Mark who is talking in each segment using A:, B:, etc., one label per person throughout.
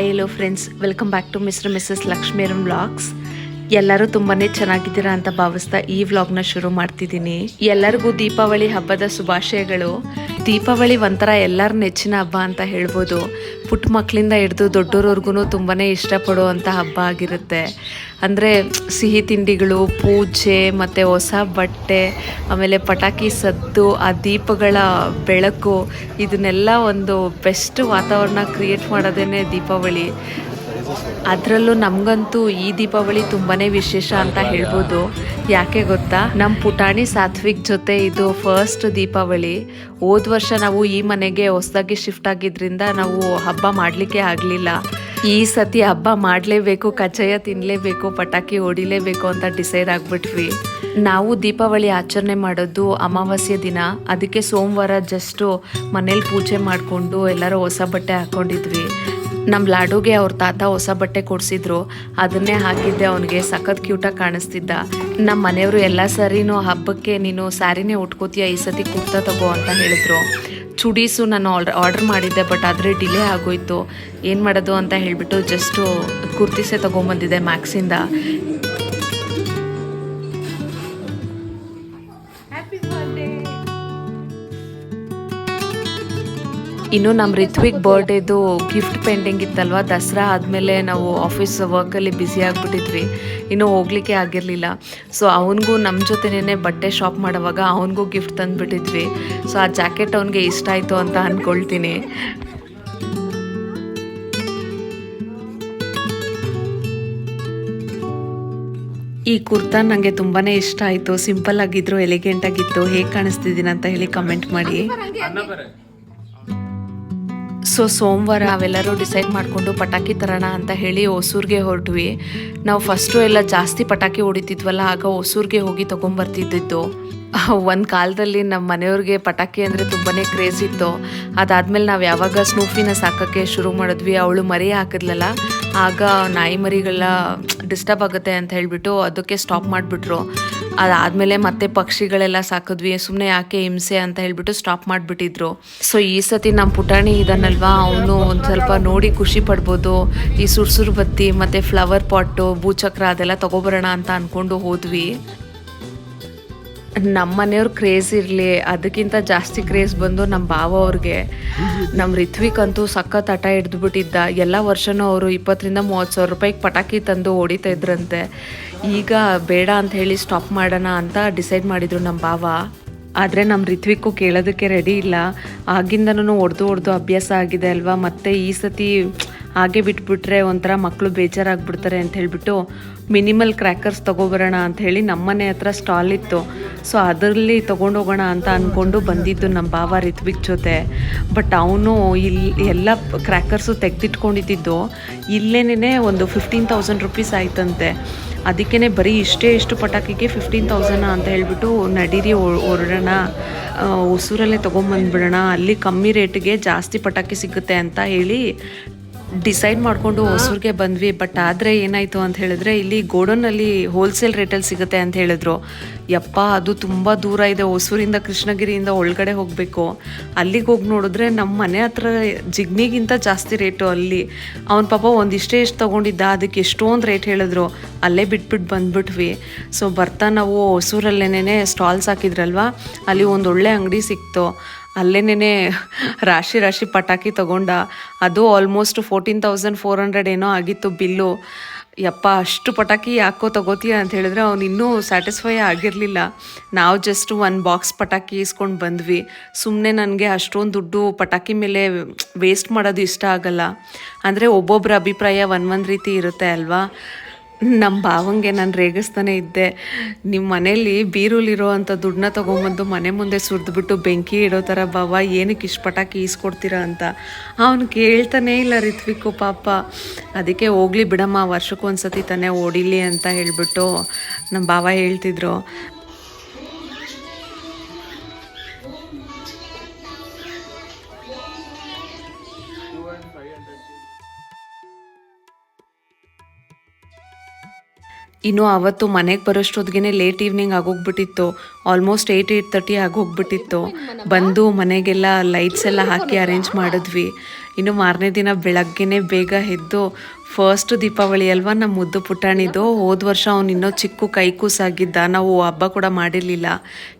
A: Hi hello friends welcome back to mister missus Lakshmiram vlogs ಎಲ್ಲರೂ ತುಂಬಾನೇ ಚೆನ್ನಾಗಿದ್ದೀರಾ ಅಂತ ಭಾವಿಸ್ತಾ ಈ ವ್ಲಾಗ್ನ ಶುರು ಮಾಡ್ತಿದ್ದೀನಿ. ಎಲ್ಲರಿಗೂ ದೀಪಾವಳಿ ಹಬ್ಬದ ಶುಭಾಶಯಗಳು. ದೀಪಾವಳಿ ಒಂಥರ ಎಲ್ಲರ ನೆಚ್ಚಿನ ಹಬ್ಬ ಅಂತ ಹೇಳ್ಬೋದು. ಪುಟ್ಟ ಮಕ್ಕಳಿಂದ ಹಿಡಿದು ದೊಡ್ಡೋರ್ವರ್ಗು ತುಂಬಾ ಇಷ್ಟಪಡುವಂಥ ಹಬ್ಬ ಆಗಿರುತ್ತೆ. ಅಂದರೆ ಸಿಹಿ ತಿಂಡಿಗಳು, ಪೂಜೆ, ಮತ್ತು ಹೊಸ ಬಟ್ಟೆ, ಆಮೇಲೆ ಪಟಾಕಿ ಸದ್ದು, ಆ ದೀಪಗಳ ಬೆಳಕು, ಇದನ್ನೆಲ್ಲ ಒಂದು ಬೆಸ್ಟ್ ವಾತಾವರಣ ಕ್ರಿಯೇಟ್ ಮಾಡೋದೇ ದೀಪಾವಳಿ. ಅದರಲ್ಲೂ ನಮಗಂತೂ ಈ ದೀಪಾವಳಿ ತುಂಬಾ ವಿಶೇಷ ಅಂತ ಹೇಳ್ಬೋದು. ಯಾಕೆ ಗೊತ್ತಾ? ನಮ್ಮ ಪುಟಾಣಿ ಸಾತ್ವಿಕ್ ಜೊತೆ ಇದು ಫಸ್ಟ್ ದೀಪಾವಳಿ. ಹೋದ ವರ್ಷ ನಾವು ಈ ಮನೆಗೆ ಹೊಸದಾಗಿ ಶಿಫ್ಟ್ ಆಗಿದ್ರಿಂದ ನಾವು ಹಬ್ಬ ಮಾಡಲಿಕ್ಕೆ ಆಗಲಿಲ್ಲ. ಈ ಸತಿ ಹಬ್ಬ ಮಾಡಲೇಬೇಕು, ಕಜ್ಜಾಯ ತಿನ್ನಲೇಬೇಕು ಪಟಾಕಿ ಹೊಡಿಲೇಬೇಕು ಅಂತ ಡಿಸೈಡ್ ಆಗಿಬಿಟ್ವಿ. ನಾವು ದೀಪಾವಳಿ ಆಚರಣೆ ಮಾಡೋದು ಅಮಾವಾಸ್ಯೆ ದಿನ. ಅದಕ್ಕೆ ಸೋಮವಾರ ಜಸ್ಟು ಮನೇಲಿ ಪೂಜೆ ಮಾಡಿಕೊಂಡು ಎಲ್ಲರೂ ಹೊಸ ಬಟ್ಟೆ ಹಾಕ್ಕೊಂಡಿದ್ವಿ ನಮ್ಮ ಲಾಡುಗೆ ಅವ್ರ ತಾತ ಹೊಸ ಬಟ್ಟೆ ಕೊಡಿಸಿದ್ರು. ಅದನ್ನೇ ಹಾಕಿದ್ದೆ, ಅವನಿಗೆ ಸಖತ್ ಕ್ಯೂಟಾಗಿ ಕಾಣಿಸ್ತಿದ್ದ. ನಮ್ಮ ಮನೆಯವರು ಎಲ್ಲ ಸರಿನೂ ಹಬ್ಬಕ್ಕೆ ನೀನು ಸ್ಯಾರಿನೇ ಉಟ್ಕೋತೀಯ, ಈ ಸತಿ ಕುರ್ತಾ ತಗೋ ಅಂತ ಹೇಳಿದ್ರು. ಚುಡೀಸು ನಾನು ಆರ್ಡರ್ ಆರ್ಡರ್ ಮಾಡಿದ್ದೆ, ಬಟ್ ಆದರೆ ಡಿಲೇ ಆಗೋಯ್ತು. ಏನು ಮಾಡೋದು ಅಂತ ಹೇಳಿಬಿಟ್ಟು ಜಸ್ಟು ಕುರ್ತಿಸೇ ತೊಗೊಂಬಂದಿದ್ದೆ ಮ್ಯಾಕ್ಸಿಂದ. ಇನ್ನು ನಮ್ಮ ರಿತ್ವಿಕ್ ಬರ್ಡೇದು ಗಿಫ್ಟ್ ಪೆಂಡಿಂಗ್ ಇತ್ತಲ್ವ? ದಸರಾ ಆದಮೇಲೆ ನಾವು ಆಫೀಸ್ ವರ್ಕಲ್ಲಿ ಬ್ಯುಸಿ ಆಗಿಬಿಟ್ಟಿದ್ವಿ. ಇನ್ನೂ ಹೋಗ್ಲಿಕ್ಕೆ ಆಗಿರಲಿಲ್ಲ. ಸೊ ಅವನಿಗೂ ನಮ್ಮ ಜೊತೆನೇ ಬಟ್ಟೆ ಶಾಪ್ ಮಾಡುವಾಗ ಅವನಿಗೂ ಗಿಫ್ಟ್ ತಂದುಬಿಟ್ಟಿದ್ವಿ. ಸೊ ಆ ಜಾಕೆಟ್ ಅವನಿಗೆ ಇಷ್ಟ ಆಯಿತು ಅಂತ ಅಂದ್ಕೊಳ್ತೀನಿ ಈ ಕುರ್ತಾ ನನಗೆ ತುಂಬಾ ಇಷ್ಟ ಆಯಿತು. ಸಿಂಪಲ್ ಆಗಿದ್ರು ಎಲಿಗೆಂಟ್ ಆಗಿತ್ತು. ಹೇಗೆ ಕಾಣಿಸ್ತಿದ್ದೀನಿ ಅಂತ ಹೇಳಿ ಕಮೆಂಟ್ ಮಾಡಿ. ಸೊ ಸೋಮವಾರ ಅವೆಲ್ಲರೂ ಡಿಸೈಡ್ ಮಾಡಿಕೊಂಡು ಪಟಾಕಿ ತರೋಣ ಅಂತ ಹೇಳಿ ಹೊಸೂರಿಗೆ ಹೊರಟ್ವಿ. ನಾವು ಫಸ್ಟು ಎಲ್ಲ ಜಾಸ್ತಿ ಪಟಾಕಿ ಹೊಡಿತಿದ್ವಲ್ಲ, ಆಗ ಹೊಸೂರಿಗೆ ಹೋಗಿ ತೊಗೊಂಬರ್ತಿದ್ದಿದ್ದು. ಒಂದು ಕಾಲದಲ್ಲಿ ನಮ್ಮ ಮನೆಯವ್ರಿಗೆ ಪಟಾಕಿ ಅಂದರೆ ತುಂಬಾ ಕ್ರೇಜ್ ಇತ್ತು. ಅದಾದಮೇಲೆ ನಾವು ಯಾವಾಗ ಸ್ನೂಫಿನ ಸಾಕೋಕ್ಕೆ ಶುರು ಮಾಡಿದ್ವಿ, ಅವಳು ಮರಿ ಹಾಕಿದ್ಲಲ್ಲ, ಆಗ ನಾಯಿ ಮರಿಗಳ ಡಿಸ್ಟರ್ಬ್ ಆಗುತ್ತೆ ಅಂತ ಹೇಳಿಬಿಟ್ಟು ಅದಕ್ಕೆ ಸ್ಟಾಪ್ ಮಾಡಿಬಿಟ್ರು. ಅದಾದಮೇಲೆ ಮತ್ತೆ ಪಕ್ಷಿಗಳೆಲ್ಲ ಸಾಕಿದ್ವಿ. ಸುಮ್ಮನೆ ಯಾಕೆ ಹಿಂಸೆ ಅಂತ ಹೇಳ್ಬಿಟ್ಟು ಸ್ಟಾಪ್ ಮಾಡಿಬಿಟ್ಟಿದ್ರು. ಸೊ ಈ ಸತಿ ನಮ್ಮ ಪುಟಾಣಿ ಇದನ್ನಲ್ವಾ? ಅವನು ಒಂದು ಸ್ವಲ್ಪ ನೋಡಿ ಖುಷಿ ಪಡ್ಬೋದು. ಈ ಸುರ್ಸುರು ಬತ್ತಿ ಮತ್ತು ಫ್ಲವರ್ ಪಾಟು ಭೂಚಕ್ರ ಅದೆಲ್ಲ ತೊಗೊಬರೋಣ ಅಂತ ಅಂದ್ಕೊಂಡು ಹೋದ್ವಿ. ನಮ್ಮ ಮನೆಯವ್ರ ಕ್ರೇಜ್ ಇರಲಿ, ಅದಕ್ಕಿಂತ ಜಾಸ್ತಿ ಕ್ರೇಜ್ ಬಂದು ನಮ್ಮ ಬಾವ ಅವ್ರಿಗೆ. ನಮ್ಮ ರಿತ್ವಿಕ್ ಅಂತೂ ಸಖತ್ ಹಠ ಹಿಡಿದ್ಬಿಟ್ಟಿದ್ದ. ಎಲ್ಲ ವರ್ಷನೂ ಅವರು ಇಪ್ಪತ್ತರಿಂದ ಮೂವತ್ತು ಸಾವಿರ ರೂಪಾಯಿಗೆ ಪಟಾಕಿ ತಂದು ಹೊಡಿತಾ ಇದ್ರಂತೆ. ಈಗ ಬೇಡ ಅಂತ ಹೇಳಿ ಸ್ಟಾಪ್ ಮಾಡೋಣ ಅಂತ ಡಿಸೈಡ್ ಮಾಡಿದ್ರು ನಮ್ಮ ಬಾವ. ಆದರೆ ನಮ್ಮ ರಿತ್ವಿಕ್ಕು ಕೇಳೋದಕ್ಕೆ ರೆಡಿ ಇಲ್ಲ. ಆಗಿಂದನೂ ಹೊಡೆದು ಹೊಡೆದು ಅಭ್ಯಾಸ ಆಗಿದೆ ಅಲ್ವಾ? ಮತ್ತೆ ಈ ಸತಿ ಹಾಗೆ ಬಿಟ್ಬಿಟ್ರೆ ಒಂಥರ ಮಕ್ಕಳು ಬೇಜಾರಾಗ್ಬಿಡ್ತಾರೆ ಅಂತ ಹೇಳಿಬಿಟ್ಟು ಮಿನಿಮಲ್ ಕ್ರ್ಯಾಕರ್ಸ್ ತೊಗೊಬರೋಣ ಅಂತ ಹೇಳಿ ನಮ್ಮನೆ ಹತ್ರ ಸ್ಟಾಲ್ ಇತ್ತು. ಸೊ ಅದರಲ್ಲಿ ತೊಗೊಂಡೋಗೋಣ ಅಂತ ಅಂದ್ಕೊಂಡು ಬಂದಿದ್ದು ನಮ್ಮ ಭಾವ ರಿತ್ವಿಕ್ ಜೊತೆ. ಬಟ್ ಅವನು ಇಲ್ಲಿ ಎಲ್ಲ ಕ್ರ್ಯಾಕರ್ಸು ತೆಗೆದಿಟ್ಕೊಂಡಿದ್ದು ಇಲ್ಲೇನೇ ಒಂದು ಫಿಫ್ಟೀನ್ ತೌಸಂಡ್ ರುಪೀಸ್ ಆಯ್ತಂತೆ. ಅದಕ್ಕೇ ಬರೀ ಇಷ್ಟೇ ಇಷ್ಟು ಪಟಾಕಿಗೆ ಫಿಫ್ಟೀನ್ ತೌಸಂಡ್ ಅಂತ ಹೇಳಿಬಿಟ್ಟು ನಡೀರಿ ಹೊರಡೋಣ ಹೊಸೂರಲ್ಲೇ ತೊಗೊಂಬಂದ್ಬಿಡೋಣ. ಅಲ್ಲಿ ಕಮ್ಮಿ ರೇಟಿಗೆ ಜಾಸ್ತಿ ಪಟಾಕಿ ಸಿಗುತ್ತೆ ಅಂತ ಹೇಳಿ ಡಿಸೈಡ್ ಮಾಡಿಕೊಂಡು ಹೊಸೂರಿಗೆ ಬಂದ್ವಿ. ಬಟ್ ಆದರೆ ಏನಾಯಿತು ಅಂತ ಹೇಳಿದ್ರೆ ಇಲ್ಲಿ ಗೋಡೌನಲ್ಲಿ ಹೋಲ್ಸೇಲ್ ರೇಟಲ್ಲಿ ಸಿಗುತ್ತೆ ಅಂತ ಹೇಳಿದ್ರು. ಯಪ್ಪ ಅದು ತುಂಬ ದೂರ ಇದೆ. ಹೊಸೂರಿಂದ ಕೃಷ್ಣಗಿರಿಯಿಂದ ಒಳಗಡೆ ಹೋಗಬೇಕು. ಅಲ್ಲಿಗೆ ಹೋಗಿ ನೋಡಿದ್ರೆ ನಮ್ಮ ಮನೆ ಹತ್ರ ಜಿಗ್ನಿಗಿಂತ ಜಾಸ್ತಿ ರೇಟು ಅಲ್ಲಿ. ಅವನ ಪಾಪ ಒಂದಿಷ್ಟೇ ಎಷ್ಟು ತೊಗೊಂಡಿದ್ದ ಅದಕ್ಕೆ ಎಷ್ಟೊಂದು ರೇಟ್ ಹೇಳಿದ್ರು. ಅಲ್ಲೇ ಬಿಟ್ಬಿಟ್ಟು ಬಂದ್ಬಿಟ್ವಿ. ಸೊ ಬರ್ತಾ ನಾವು ಹೊಸೂರಲ್ಲೇನೇ ಸ್ಟಾಲ್ಸ್ ಹಾಕಿದ್ರಲ್ವಾ? ಅಲ್ಲಿ ಒಂದು ಒಳ್ಳೆ ಅಂಗಡಿ ಸಿಕ್ತು. ಅಲ್ಲೇನೇ ರಾಶಿ ರಾಶಿ ಪಟಾಕಿ ತಗೊಂಡ. ಅದು almost fourteen thousand four hundred ಏನೋ ಆಗಿತ್ತು ಬಿಲ್ಲು. ಯಪ್ಪ, ಅಷ್ಟು ಪಟಾಕಿ ಯಾಕೋ ತಗೋತೀಯ ಅಂತ ಹೇಳಿದ್ರೆ ಅವ್ನು ಇನ್ನೂ ಸ್ಯಾಟಿಸ್ಫೈ ಆಗಿರಲಿಲ್ಲ. ನಾವು ಜಸ್ಟ್ ಒಂದು ಬಾಕ್ಸ್ ಪಟಾಕಿ ಇಸ್ಕೊಂಡು ಬಂದ್ವಿ. ಸುಮ್ಮನೆ ನನಗೆ ಅಷ್ಟೊಂದು ದುಡ್ಡು ಪಟಾಕಿ ಮೇಲೆ ವೇಸ್ಟ್ ಮಾಡೋದು ಇಷ್ಟ ಆಗಲ್ಲ. ಅಂದರೆ ಒಬ್ಬೊಬ್ಬರ ಅಭಿಪ್ರಾಯ ಒಂದೊಂದು ರೀತಿ ಇರುತ್ತೆ ಅಲ್ವಾ? ನಮ್ಮ ಭಾವಂಗೆ ನಾನು ರೇಗಿಸ್ತಾನೆ ಇದ್ದೆ. ನಿಮ್ಮ ಮನೇಲಿ ಬೀರುಲಿರೋ ಅಂಥ ದುಡ್ಡನ್ನ ತೊಗೊಂಬಂದು ಮನೆ ಮುಂದೆ ಸುರಿದ್ಬಿಟ್ಟು ಬೆಂಕಿ ಇಡೋ ಥರ ಬಾವ ಏನಕ್ಕೆ ಇಷ್ಟು ಪಟಾಕಿ ಈಸ್ಕೊಡ್ತೀರಾ ಅಂತ. ಅವನು ಕೇಳ್ತಾನೇ ಇಲ್ಲ ರಿತ್ವಿಕ್ಕು ಪಾಪ. ಅದಕ್ಕೆ ಹೋಗ್ಲಿ ಬಿಡಮ್ಮ, ವರ್ಷಕ್ಕೊಂದ್ಸತಿ ತಾನೇ ಓಡಿಲಿ ಅಂತ ಹೇಳಿಬಿಟ್ಟು ನಮ್ಮ ಭಾವ ಹೇಳ್ತಿದ್ರು. ಇನ್ನು ಅವತ್ತು ಮನೆಗೆ ಬರೋಷ್ಟೊತ್ತಿಗೆ ಲೇಟ್ ಈವ್ನಿಂಗ್ ಆಗೋಗ್ಬಿಟ್ಟಿತ್ತು. ಆಲ್ಮೋಸ್ಟ್ ಏಯ್ಟ್ ಏಯ್ಟ್ ತರ್ಟಿ ಆಗೋಗ್ಬಿಟ್ಟಿತ್ತು. ಬಂದು ಮನೆಗೆಲ್ಲ ಲೈಟ್ಸ್ ಎಲ್ಲ ಹಾಕಿ ಅರೇಂಜ್ ಮಾಡಿದ್ವಿ. ಇನ್ನು ಮಾರನೇ ದಿನ ಬೆಳಗ್ಗೆನೆ ಬೇಗ ಎದ್ದು ಫಸ್ಟ್ ದೀಪಾವಳಿ ಅಲ್ವಾ ನಮ್ಮ ಮುದ್ದು ಪುಟಾಣಿದು, ಹೋದ ವರ್ಷ ಅವ್ನು ಇನ್ನೂ ಚಿಕ್ಕ ಕೈ ಕೂಸಾಗಿದ್ದ ನಾವು ಹಬ್ಬ ಕೂಡ ಮಾಡಿರಲಿಲ್ಲ.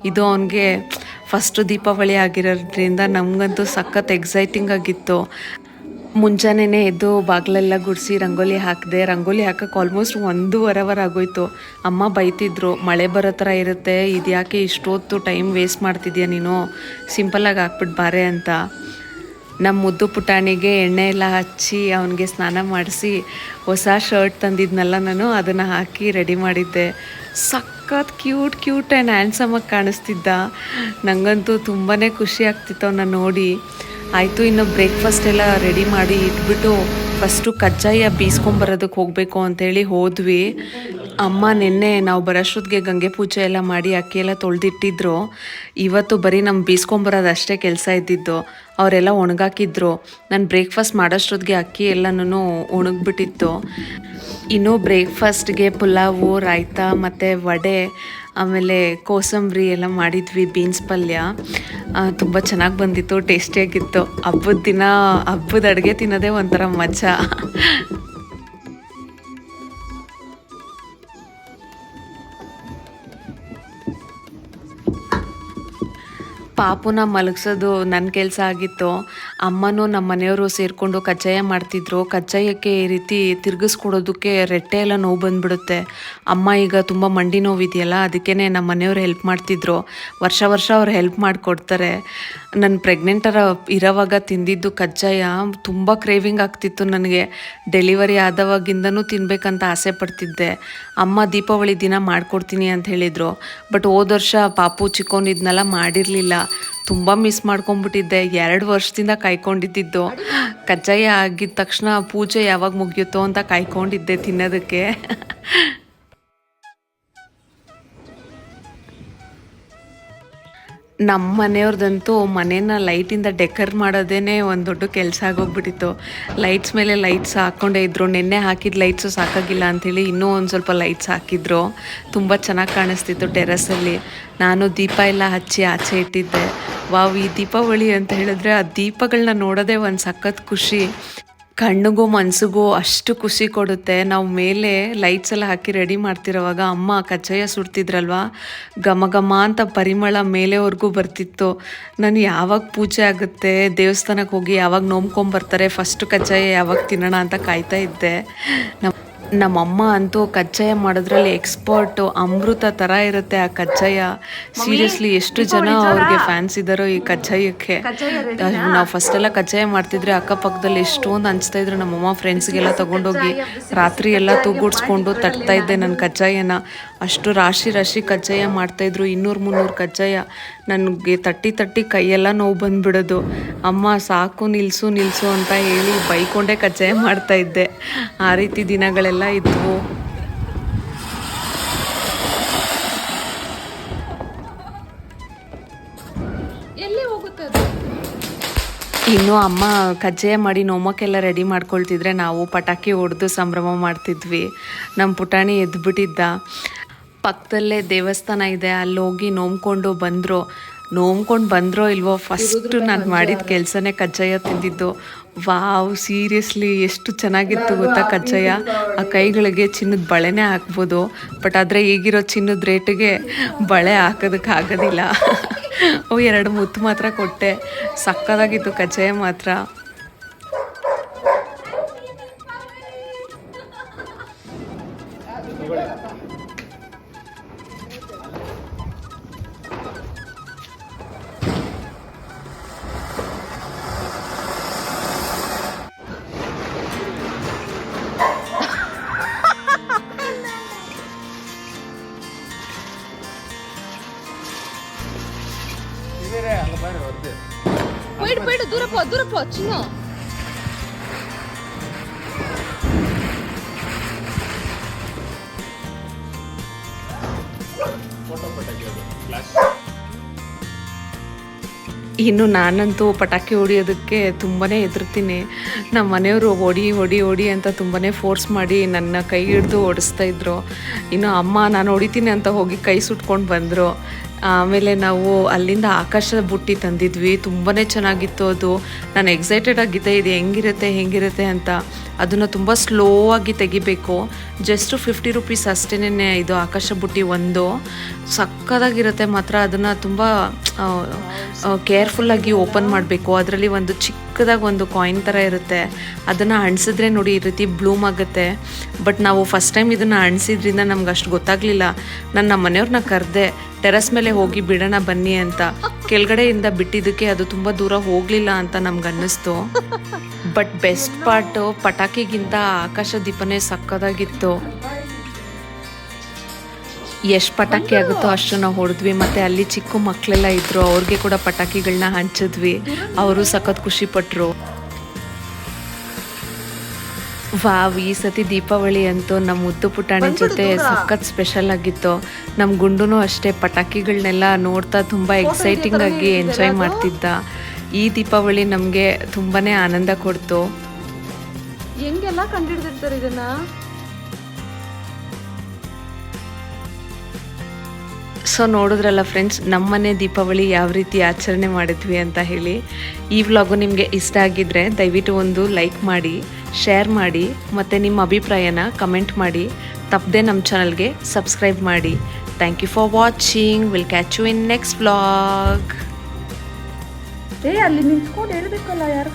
A: ಇದು ಅವನಿಗೆ ಫಸ್ಟ್ ದೀಪಾವಳಿ ಆಗಿರೋದ್ರಿಂದ ನಮಗಂತೂ ಸಖತ್ ಎಕ್ಸೈಟಿಂಗ್ ಆಗಿತ್ತು. ಮುಂಜಾನೆನೇ ಎದ್ದು ಬಾಗಿಲೆಲ್ಲ ಗುಡಿಸಿ ರಂಗೋಲಿ ಹಾಕಿದೆ, ರಂಗೋಲಿ ಹಾಕಕ್ಕೆ ಆಲ್ಮೋಸ್ಟ್ ಒಂದೂವರೆ ಅವರ್ ಆಗೋಯ್ತು. ಅಮ್ಮ ಬೈತಿದ್ರು, ಮಳೆ ಬರೋ ಥರ ಇರುತ್ತೆ, ಇದ್ಯಾಕೆ ಇಷ್ಟೊತ್ತು ಟೈಮ್ ವೇಸ್ಟ್ ಮಾಡ್ತಿದ್ಯಾ ನೀನು? ಸಿಂಪಲಾಗಿ ಹಾಕ್ಬಿಟ್ಟು ಬಾರೆ ಅಂತ. ನಮ್ಮ ಮುದ್ದು ಪುಟಾಣಿಗೆ ಎಣ್ಣೆ ಎಲ್ಲ ಹಚ್ಚಿ ಅವನಿಗೆ ಸ್ನಾನ ಮಾಡಿಸಿ ಹೊಸ ಶರ್ಟ್ ತಂದಿದ್ನಲ್ಲ ನಾನು, ಅದನ್ನು ಹಾಕಿ ರೆಡಿ ಮಾಡಿದ್ದೆ. ಸಖತ್ ಕ್ಯೂಟ್ ಕ್ಯೂಟ್ ಆ್ಯಂಡ್ ಹ್ಯಾಂಡ್ಸಮಾಗಿ ಕಾಣಿಸ್ತಿದ್ದ. ನನಗಂತೂ ತುಂಬಾ ಖುಷಿ ಆಗ್ತಿತ್ತು ಅವನ್ನ ನೋಡಿ. ಆಯಿತು, ಇನ್ನು ಬ್ರೇಕ್ಫಾಸ್ಟ್ ಎಲ್ಲ ರೆಡಿ ಮಾಡಿ ಇಟ್ಬಿಟ್ಟು ಫಸ್ಟು ಕಜ್ಜಾಯ ಬೀಸ್ಕೊಂಬರೋದಕ್ಕೆ ಹೋಗಬೇಕು ಅಂತೇಳಿ ಹೋದ್ವಿ. ಅಮ್ಮ ನಿನ್ನೆ ನಾವು ಬರೋಷ್ಟೊತ್ತಿಗೆ ಗಂಗೆ ಪೂಜೆ ಎಲ್ಲ ಮಾಡಿ ಅಕ್ಕಿ ಎಲ್ಲ ತೊಳೆದಿಟ್ಟಿದ್ರು. ಇವತ್ತು ಬರೀ ನಮ್ಮ ಬೀಸ್ಕೊಂಬರೋದು ಅಷ್ಟೇ ಕೆಲಸ ಇದ್ದಿದ್ದು. ಅವರೆಲ್ಲ ಒಣಗಾಕಿದ್ರು. ನಾನು ಬ್ರೇಕ್ಫಾಸ್ಟ್ ಮಾಡೋಷ್ಟೊತ್ತಿಗೆ ಅಕ್ಕಿ ಎಲ್ಲನೂ ಒಣಗಿಬಿಟ್ಟಿತ್ತು. ಇನ್ನು ಬ್ರೇಕ್ಫಾಸ್ಟ್ಗೆ ಪುಲಾವು, ರಾಯ್ತಾ ಮತ್ತು ವಡೆ ಆಮೇಲೆ ಕೋಸಂಬರಿ ಎಲ್ಲ ಮಾಡಿದ್ವಿ ಬೀನ್ಸ್ ಪಲ್ಯ. ತುಂಬ ಚೆನ್ನಾಗಿ ಬಂದಿತ್ತು ಟೇಸ್ಟಿಯಾಗಿತ್ತು ಹಬ್ಬದ ದಿನ, ಹಬ್ಬದ ಅಡುಗೆ ತಿನ್ನೋದೇ ಒಂಥರ ಮಜಾ. ಪಾಪುನ ಮಲಗಿಸೋದು ನನ್ನ ಕೆಲಸ ಆಗಿತ್ತು. ಅಮ್ಮನೂ ನಮ್ಮ ಮನೆಯವರು ಸೇರಿಕೊಂಡು ಕಜ್ಜಾಯ ಮಾಡ್ತಿದ್ರು. ಕಜ್ಜಾಯಕ್ಕೆ ಈ ರೀತಿ ತಿರುಗಿಸ್ಕೊಡೋದಕ್ಕೆ ರೆಟ್ಟೆ ಎಲ್ಲ ನೋವು ಬಂದ್ಬಿಡುತ್ತೆ. ಅಮ್ಮ ಈಗ ತುಂಬ ಮಂಡಿ ನೋವಿದೆಯಲ್ಲ ಅದಕ್ಕೇ ನಮ್ಮ ಮನೆಯವರು ಹೆಲ್ಪ್ ಮಾಡ್ತಿದ್ರು. ವರ್ಷ ವರ್ಷ ಅವ್ರು ಹೆಲ್ಪ್ ಮಾಡಿಕೊಡ್ತಾರೆ. ನನ್ನ ಪ್ರೆಗ್ನೆಂಟರ ಇರೋವಾಗ ತಿಂದಿದ್ದು ಕಜ್ಜಾಯ ತುಂಬ ಕ್ರೇವಿಂಗ್ ಆಗ್ತಿತ್ತು ನನಗೆ. ಡೆಲಿವರಿ ಆದವಾಗಿಂದನೂ ತಿನ್ನಬೇಕಂತ ಆಸೆ ಪಡ್ತಿದ್ದೆ. ಅಮ್ಮ ದೀಪಾವಳಿ ದಿನ ಮಾಡ್ಕೊಡ್ತೀನಿ ಅಂತ ಹೇಳಿದರು. ಬಟ್ ಹೋದ ವರ್ಷ ಪಾಪು ಚಿಕ್ಕೊಂಡಿದ್ನೆಲ್ಲ ಮಾಡಿರಲಿಲ್ಲ. ತುಂಬ ಮಿಸ್ ಮಾಡ್ಕೊಂಡ್ಬಿಟ್ಟಿದ್ದೆ. ಎರಡು ವರ್ಷದಿಂದ ಕಾಯ್ಕೊಂಡಿದ್ದಿದ್ದು. ಕಜ್ಜಾಯ ಆಗಿದ ತಕ್ಷಣ ಪೂಜೆ ಯಾವಾಗ ಮುಗಿಯುತ್ತೋ ಅಂತ ಕಾಯ್ಕೊಂಡಿದ್ದೆ ತಿನ್ನೋದಕ್ಕೆ. ನಮ್ಮ ಮನೆಯವ್ರದ್ದಂತೂ ಮನೇನ ಲೈಟಿಂದ ಡೆಕರ್ ಮಾಡೋದೇ ಒಂದು ದೊಡ್ಡ ಕೆಲಸ ಆಗೋಗ್ಬಿಟ್ಟಿತ್ತು. ಲೈಟ್ಸ್ ಮೇಲೆ ಲೈಟ್ಸ್ ಹಾಕ್ಕೊಂಡೇ ಇದ್ರು. ನಿನ್ನೆ ಹಾಕಿದ ಲೈಟ್ಸು ಸಾಕಾಗಿಲ್ಲ ಅಂಥೇಳಿ ಇನ್ನೂ ಒಂದು ಸ್ವಲ್ಪ ಲೈಟ್ಸ್ ಹಾಕಿದ್ರು. ತುಂಬ ಚೆನ್ನಾಗಿ ಕಾಣಿಸ್ತಿತ್ತು ಟೆರಸಲ್ಲಿ. ನಾನು ದೀಪ ಎಲ್ಲ ಹಚ್ಚಿ ಆಚೆ ಇಟ್ಟಿದ್ದೆ. ವಾವ್, ಈ ದೀಪಾವಳಿ ಅಂತ ಹೇಳಿದ್ರೆ ಆ ದೀಪಗಳನ್ನ ನೋಡೋದೇ ಒಂದು ಸಖತ್ ಖುಷಿ. ಕಣ್ಣಿಗೂ ಮನಸ್ಸಿಗೂ ಅಷ್ಟು ಖುಷಿ ಕೊಡುತ್ತೆ. ನಾವು ಮೇಲೆ ಲೈಟ್ಸ್ ಎಲ್ಲ ಹಾಕಿ ರೆಡಿ ಮಾಡ್ತಿರೋವಾಗ ಅಮ್ಮ ಕಜ್ಜಾಯ ಸುಡ್ತಿದ್ರಲ್ವಾ? ಘಮ ಘಮ ಅಂತ ಪರಿಮಳ ಮೇಲೆವರೆಗೂ ಬರ್ತಿತ್ತು. ನಾನು ಯಾವಾಗ ಪೂಜೆ ಆಗುತ್ತೆ ದೇವಸ್ಥಾನಕ್ಕೆ ಹೋಗಿ ಯಾವಾಗ ನೋಮ್ಕೊಂಬರ್ತಾರೆ ಫಸ್ಟ್ ಕಜ್ಜಾಯ ಯಾವಾಗ ತಿನ್ನೋಣ ಅಂತ ಕಾಯ್ತಾ ಇದ್ದೆ. ನಮ್ಮ ನಮ್ಮಮ್ಮ ಅಂತೂ ಕಜ್ಜಾಯ ಮಾಡೋದ್ರಲ್ಲಿ ಎಕ್ಸ್ಪರ್ಟು ಅಮೃತ ಥರ ಇರುತ್ತೆ ಆ ಕಜ್ಜಾಯ. ಸೀರಿಯಸ್ಲಿ ಎಷ್ಟು ಜನ ಅವ್ರಿಗೆ ಫ್ಯಾನ್ಸ್ ಇದ್ದಾರೋ ಈ ಕಜ್ಜಾಯಕ್ಕೆ. ನಾವು ಫಸ್ಟ್ ಎಲ್ಲ ಕಜ್ಜಾಯ ಮಾಡ್ತಿದ್ರೆ ಅಕ್ಕಪಕ್ಕದಲ್ಲಿ ಎಷ್ಟೊಂದು ಹಂಚ್ತಾ ಇದ್ರು ನಮ್ಮಮ್ಮ ಫ್ರೆಂಡ್ಸ್ಗೆಲ್ಲ ತಗೊಂಡೋಗಿ ರಾತ್ರಿ ಎಲ್ಲ ತೂಗೂಡ್ಸ್ಕೊಂಡು ತಟ್ತಾ ಇದ್ದೆ ನನ್ನ ಕಜ್ಜಾಯನ. ಅಷ್ಟು ರಾಶಿ ರಾಶಿ ಕಜ್ಜಾಯ ಮಾಡ್ತಾಯಿದ್ರು ಇನ್ನೂರು ಮುನ್ನೂರು ಕಜ್ಜಾಯ. ನನಗೆ ತಟ್ಟಿ ತಟ್ಟಿ ಕೈಯೆಲ್ಲ ನೋವು ಬಂದುಬಿಡೋದು. ಅಮ್ಮ ಸಾಕು ನಿಲ್ಲಿಸು ನಿಲ್ಲಿಸು ಅಂತ ಹೇಳಿ ಬೈಕೊಂಡೇ ಕಜ್ಜಾಯ ಮಾಡ್ತಾಯಿದ್ದೆ ಆ ರೀತಿ ದಿನಗಳೆಲ್ಲ ಇದ್ವು. ಇನ್ನು ಅಮ್ಮ ಕಜ್ಜಾಯ ಮಾಡಿ ನೋಮಕ್ಕೆಲ್ಲ ರೆಡಿ ಮಾಡ್ಕೊಳ್ತಿದ್ರೆ ನಾವು ಪಟಾಕಿ ಹೊಡೆದು ಸಂಭ್ರಮ ಮಾಡ್ತಿದ್ವಿ. ನಮ್ಮ ಪುಟಾಣಿ ಎದ್ಬಿಟ್ಟಿದ್ದ. ಪಕ್ಕದಲ್ಲೇ ದೇವಸ್ಥಾನ ಇದೆ ಅಲ್ಲಿ ಹೋಗಿ ನೋಮ್ಕೊಂಡು ಬಂದರು. ನೋಮ್ಕೊಂಡು ಬಂದ್ರೋ ಇಲ್ವೋ ಫಸ್ಟ್ ನಾನು ಮಾಡಿದ ಕೆಲಸನೇ ಕಜ್ಜಾಯ ತಿಂದಿದ್ದು. ವಾವ್ ಸೀರಿಯಸ್ಲಿ ಎಷ್ಟು ಚೆನ್ನಾಗಿತ್ತು ಗೊತ್ತಾ ಕಜ್ಜಾಯ? ಆ ಕೈಗಳಿಗೆ ಚಿನ್ನದ ಬಳೆನೇ ಹಾಕ್ಬೋದು. ಬಟ್ ಆದರೆ ಈಗಿರೋ ಚಿನ್ನದ ರೇಟಿಗೆ ಬಳೆ ಹಾಕೋದಕ್ಕೆ ಆಗೋದಿಲ್ಲ. ಓ ಎರಡು ಮುತ್ತು ಮಾತ್ರ ಕೊಟ್ಟೆ. ಸಕ್ಕದಾಗಿತ್ತು ಕಜ್ಜಾಯ ಮಾತ್ರ.
B: போயிடு போயிடு தூர போ தூர போ சின்ன
A: ಇನ್ನು ನಾನಂತೂ ಪಟಾಕಿ ಹೊಡಿಯೋದಕ್ಕೆ ತುಂಬಾ ಹೆದರ್ತೀನಿ ನಮ್ಮ ಮನೆಯವರು ಹೊಡಿ ಹೊಡಿ ಹೊಡಿ ಅಂತ ತುಂಬಾ ಫೋರ್ಸ್ ಮಾಡಿ ನನ್ನ ಕೈ ಹಿಡಿದು ಓಡಿಸ್ತಾ ಇದ್ರು ಇನ್ನು ಅಮ್ಮ ನಾನು ಹೊಡಿತೀನಿ ಅಂತ ಹೋಗಿ ಕೈ ಸುಟ್ಕೊಂಡು ಬಂದರು ಆಮೇಲೆ ನಾವು ಅಲ್ಲಿಂದ ಆಕಾಶದ ಬುಟ್ಟಿ ತಂದಿದ್ವಿ. ತುಂಬಾ ಚೆನ್ನಾಗಿತ್ತು ಅದು. ನಾನು ಎಕ್ಸೈಟೆಡ್ ಆಗಿದ್ದೆ ಇದು. ಹೆಂಗಿರುತ್ತೆ ಹೆಂಗಿರುತ್ತೆ ಅಂತ. ಅದನ್ನು ತುಂಬ ಸ್ಲೋ ಆಗಿ ತೆಗಿಬೇಕು. ಜಸ್ಟ್ ಫಿಫ್ಟಿ ರುಪೀಸ್ ಅಷ್ಟೇನೆ ಇದು ಆಕಾಶ ಬುಟ್ಟಿ ಒಂದು. ಸಕ್ಕದಾಗಿರುತ್ತೆ ಮಾತ್ರ ಅದನ್ನು ತುಂಬ ಕೇರ್ಫುಲ್ಲಾಗಿ ಓಪನ್ ಮಾಡಬೇಕು. ಅದರಲ್ಲಿ ಒಂದು ಚಿಕ್ಕದಾಗಿ ಒಂದು ಕಾಯಿನ್ ಥರ ಇರುತ್ತೆ. ಅದನ್ನು ಅಣಿಸಿದ್ರೆ ನೋಡಿ ಈ ರೀತಿ ಬ್ಲೂಮ್ ಆಗುತ್ತೆ. ಬಟ್ ನಾವು ಫಸ್ಟ್ ಟೈಮ್ ಇದನ್ನು ಅಣಿಸಿದ್ರಿಂದ ನಮ್ಗೆ ಅಷ್ಟು ಗೊತ್ತಾಗಲಿಲ್ಲ. ನನ್ನ ಮನೆಯವ್ರನ್ನ ಕರೆದೆ, ಟೆರಸ್ ಮೇಲೆ ಹೋಗಿ ಬಿಡೋಣ, ಬನ್ನಿ ಅಂತ. ಕೆಳಗಡೆಯಿಂದ ಬಿಟ್ಟಿದ್ದಕ್ಕೆ ಅದು ತುಂಬ ದೂರ ಹೋಗಲಿಲ್ಲ ಅಂತ ನಮ್ಗೆ ಅನ್ನಿಸ್ತು. ಬಟ್ ಬೆಸ್ಟ್ ಪಾರ್ಟು ಪಟಾಕಿಗಿಂತ ಆಕಾಶ ದೀಪನೇ ಸಕ್ಕದಾಗಿತ್ತು. ಎಷ್ಟು ಪಟಾಕಿ ಆಗುತ್ತೋ ಅಷ್ಟು ನಾವು ಹೊಡೆದ್ವಿ ಮತ್ತು ಅಲ್ಲಿ ಚಿಕ್ಕ ಮಕ್ಕಳೆಲ್ಲ ಇದ್ದರು ಅವ್ರಿಗೆ ಕೂಡ ಪಟಾಕಿಗಳನ್ನ ಹಂಚಿದ್ವಿ. ಅವರು ಸಖತ್ ಖುಷಿ ಪಟ್ರು ವಾವ್ ಈ ಸತಿ ದೀಪಾವಳಿ ಅಂತೂ ನಮ್ಮ ಮುದ್ದು ಪುಟಾಣಿ ಜೊತೆ ಸಖತ್ ಸ್ಪೆಷಲ್ ಆಗಿತ್ತು. ನಮ್ಮ ಗುಂಡುನು ಅಷ್ಟೇ ಪಟಾಕಿಗಳನ್ನೆಲ್ಲ ನೋಡ್ತಾ ತುಂಬ ಎಕ್ಸೈಟಿಂಗ್ ಆಗಿ ಎಂಜಾಯ್ ಮಾಡ್ತಿದ್ದ. ಈ ದೀಪಾವಳಿ ನಮಗೆ ತುಂಬಾನೇ ಆನಂದ ಕೊಡ್ತು.
B: ಹೆಂಗೆಲ್ಲ ಕಂಡಿಡ್ದಿರ್ತಾರೆ ಇದನ್ನ?
A: ಸೊ ನೋಡಿದ್ರಲ್ಲ ಫ್ರೆಂಡ್ಸ್ ನಮ್ಮನೆ ದೀಪಾವಳಿ ಯಾವ ರೀತಿ ಆಚರಣೆ ಮಾಡಿದ್ವಿ ಅಂತ ಹೇಳಿ ಈ ವ್ಲಾಗು ನಿಮಗೆ ಇಷ್ಟ ಆಗಿದ್ರೆ ದಯವಿಟ್ಟು ಒಂದು ಲೈಕ್ ಮಾಡಿ ಶೇರ್ ಮಾಡಿ ಮತ್ತು ನಿಮ್ಮ ಅಭಿಪ್ರಾಯನ ಕಮೆಂಟ್ ಮಾಡಿ ತಪ್ಪದೆ ನಮ್ಮ ಚಾನಲ್ಗೆ ಸಬ್ಸ್ಕ್ರೈಬ್ ಮಾಡಿ. Thank you for watching will catch you in next vlog
B: ಏ ಅಲ್ಲಿ ನಿಂತ್ಕೊಂಡು ಹೇಳ್ಬೇಕಲ್ಲ ಯಾರು